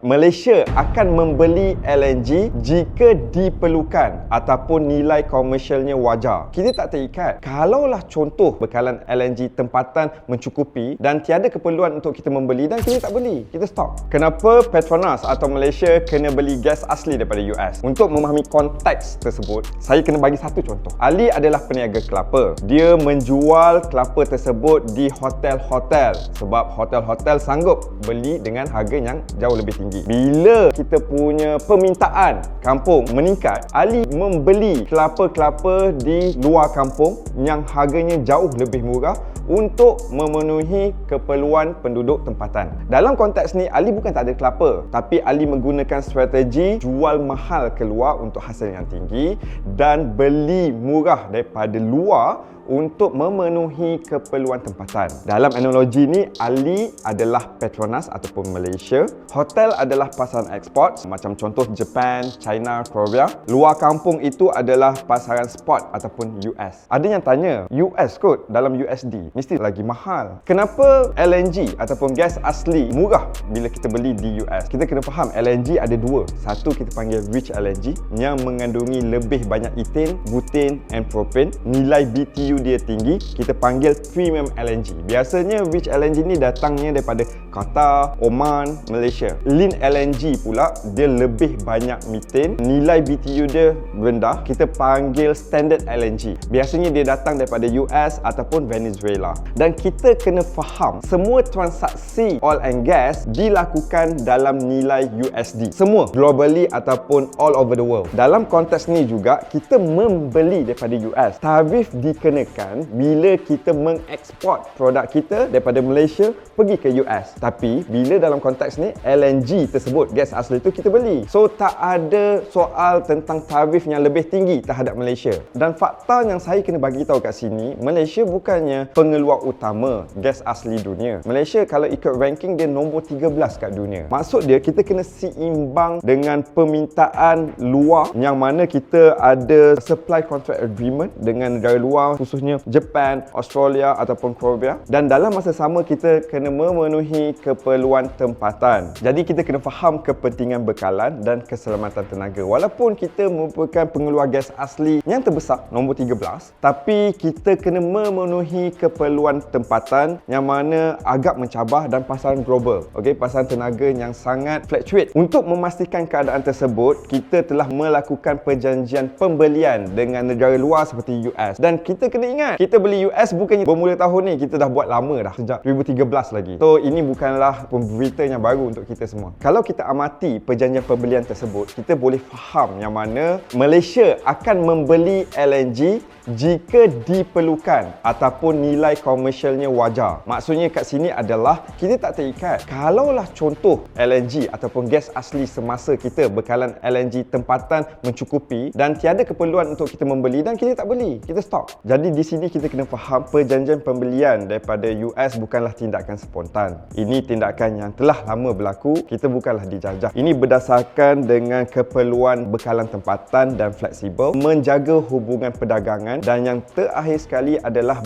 Malaysia akan membeli LNG jika diperlukan ataupun nilai komersialnya wajar. Kita tak terikat. Kalaulah contoh bekalan LNG tempatan mencukupi dan tiada keperluan untuk kita membeli dan kita tak beli, kita stop. Kenapa Petronas atau Malaysia kena beli gas asli daripada US? Untuk memahami konteks tersebut, saya kena bagi satu contoh. Ali adalah peniaga kelapa. Dia menjual kelapa tersebut di hotel-hotel sebab hotel-hotel sanggup beli dengan harga yang jauh lebih tinggi tinggi. Bila kita punya permintaan kampung meningkat, Ali membeli kelapa-kelapa di luar kampung yang harganya jauh lebih murah untuk memenuhi keperluan penduduk tempatan. Dalam konteks ni, Ali bukan tak ada kelapa, tapi Ali menggunakan strategi jual mahal keluar untuk hasil yang tinggi dan beli murah daripada luar untuk memenuhi keperluan tempatan. Dalam analogi ni, Ali adalah Petronas ataupun Malaysia. Hotel adalah pasaran ekspor macam contoh Japan, China, Korea. Luar kampung itu adalah pasaran spot ataupun US. Ada yang tanya, US kot dalam USD mesti lagi mahal. Kenapa LNG ataupun gas asli murah bila kita beli di US? Kita kena faham LNG ada dua. Satu kita panggil rich LNG yang mengandungi lebih banyak ethane, butane and propane. Nilai BTU dia tinggi, kita panggil premium LNG. Biasanya rich LNG ni datangnya daripada Qatar, Oman, Malaysia. Lean LNG pula dia lebih banyak methane, nilai BTU dia rendah, kita panggil standard LNG. Biasanya dia datang daripada US ataupun Venezuela. Dan kita kena faham semua transaksi oil and gas dilakukan dalam nilai USD. Semua globally ataupun all over the world. Dalam konteks ni juga kita membeli daripada US. Tarif dikenakan bila kita mengeksport produk kita daripada Malaysia pergi ke US. Tapi bila dalam konteks ni LNG tersebut gas asli itu kita beli. So tak ada soal tentang tarif yang lebih tinggi terhadap Malaysia. Dan fakta yang saya kena bagi tahu kat sini, Malaysia bukannya pengeluar utama gas asli dunia. Malaysia kalau ikut ranking dia nombor 13 kat dunia. Maksud dia kita kena seimbang dengan permintaan luar yang mana kita ada supply contract agreement dengan negara luar khusus khususnya Japan, Australia ataupun Korea dan dalam masa sama kita kena memenuhi keperluan tempatan. Jadi kita kena faham kepentingan bekalan dan keselamatan tenaga. Walaupun kita merupakan pengeluar gas asli yang terbesar nombor 13, tapi kita kena memenuhi keperluan tempatan yang mana agak mencabar dan pasaran global. Okey, pasaran tenaga yang sangat fluctuate. Untuk memastikan keadaan tersebut, kita telah melakukan perjanjian pembelian dengan negara luar seperti US dan kita kena ingat kita beli US bukannya bermula tahun ni kita dah buat lama dah sejak 2013 lagi so ini bukanlah berita yang baru untuk kita semua kalau kita amati perjanjian pembelian tersebut kita boleh faham yang mana Malaysia akan membeli LNG jika diperlukan ataupun nilai komersialnya wajar maksudnya kat sini adalah kita tak terikat kalaulah contoh LNG ataupun gas asli semasa kita bekalan LNG tempatan mencukupi dan tiada keperluan untuk kita membeli dan kita tak beli kita stop jadi di sini kita kena faham perjanjian pembelian daripada US bukanlah tindakan spontan. Ini tindakan yang telah lama berlaku, kita bukanlah dijajah. Ini berdasarkan dengan keperluan bekalan tempatan dan fleksibel, menjaga hubungan perdagangan dan yang terakhir sekali adalah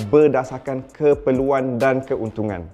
berdasarkan keperluan dan keuntungan.